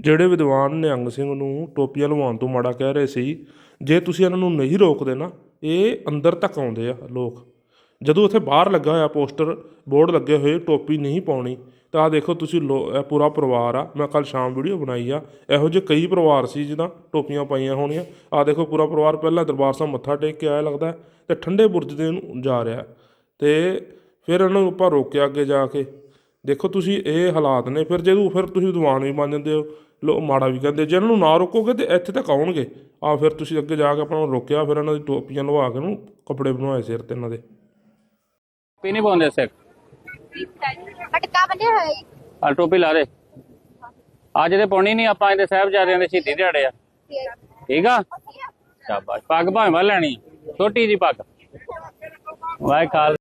ਜਿਹੜੇ ਵਿਦਵਾਨ ਨਿਹੰਗ ਸਿੰਘ ਨੂੰ ਟੋਪੀਆਂ ਲਵਾਉਣ ਤੋਂ ਮਾੜਾ ਕਹਿ ਰਹੇ ਸੀ, ਜੇ ਤੁਸੀਂ ਇਹਨਾਂ ਨੂੰ ਨਹੀਂ ਰੋਕਦੇ ਨਾ, ਇਹ ਅੰਦਰ ਤੱਕ ਆਉਂਦੇ ਆ ਲੋਕ। ਜਦੋਂ ਉੱਥੇ ਬਾਹਰ ਲੱਗਾ ਹੋਇਆ ਪੋਸਟਰ, ਬੋਰਡ ਲੱਗੇ ਹੋਏ, ਟੋਪੀ ਨਹੀਂ ਪਾਉਣੀ, ਤਾਂ ਆ ਦੇਖੋ ਤੁਸੀਂ ਲੋ, ਇਹ ਪੂਰਾ ਪਰਿਵਾਰ ਆ। ਮੈਂ ਕੱਲ ਸ਼ਾਮ ਵੀਡੀਓ ਬਣਾਈ ਆ। ਇਹੋ ਜਿਹੇ ਕਈ ਪਰਿਵਾਰ ਸੀ ਜਿਹਦਾ ਟੋਪੀਆਂ ਪਾਈਆਂ ਹੋਣੀਆਂ। ਆ ਦੇਖੋ ਪੂਰਾ ਪਰਿਵਾਰ ਪਹਿਲਾਂ ਦਰਬਾਰ ਸਾਹਿਬ ਮੱਥਾ ਟੇਕ ਕੇ ਆਇਆ ਲੱਗਦਾ ਤੇ ਠੰਡੇ ਬੁਰਜ ਦੇ ਨੂੰ ਜਾ ਰਿਹਾ ਤੇ ਫਿਰ ਇਹਨਾਂ ਨੂੰ ਆਪਾਂ ਰੋਕਿਆ ਅੱਗੇ ਜਾ ਕੇ। ਦੇਖੋ ਤੁਸੀਂ ਇਹ ਹਾਲਾਤ ਨੇ ਫਿਰ ਜਦੋਂ ਫਿਰ ਤੁਸੀਂ ਵਿਦਵਾਨ ਵੀ ਬਣ ਜਾਂਦੇ ਹੋ ਲੋ ਮਾੜਾ ਵੀ ਕਹਿੰਦੇ ਜੇ ਇਹਨਾਂ ਨੂੰ ਨਾ ਰੋਕੋਗੇ ਤੇ ਇੱਥੇ ਤੱਕ ਆਉਣਗੇ। ਆ ਫਿਰ ਤੁਸੀਂ ਅੱਗੇ ਜਾ ਕੇ ਆਪਣਾ ਰੋਕਿਆ ਫਿਰ ਇਹਨਾਂ ਦੀ ਟੋਪੀਆਂ ਲਵਾ ਕੇ ਨੂੰ ਕੱਪੜੇ ਬਣਵਾਏ ਸਿਰ ਤੇ ਇਹਨਾਂ ਦੇ। ਟੋਪੀ ਨਹੀਂ ਪਾਉਂਦੇ ਸਿਰ ਬੰਨਿਆ ਹੋਇਆ ਜੀ। ਆ ਟੋਪੀ ਲਾ ਦੇ। ਅੱਜ ਤੇ ਪਾਉਣੀ ਨਹੀਂ ਆਪਾਂ ਇਹਦੇ ਸਾਹਿਬਜ਼ਾਦਿਆਂ ਦੇ ਸ਼ਹੀਦੀ ਦਿਹਾੜੇ ਆ। ਠੀਕ ਆ? ਸ਼ਾਬਾਸ਼। ਪੱਗ ਭਾਵੇਂ ਵਾ ਲੈਣੀ ਛੋਟੀ ਜੀ ਪੱਗ। ਵਾਹਿ ਖਾਲ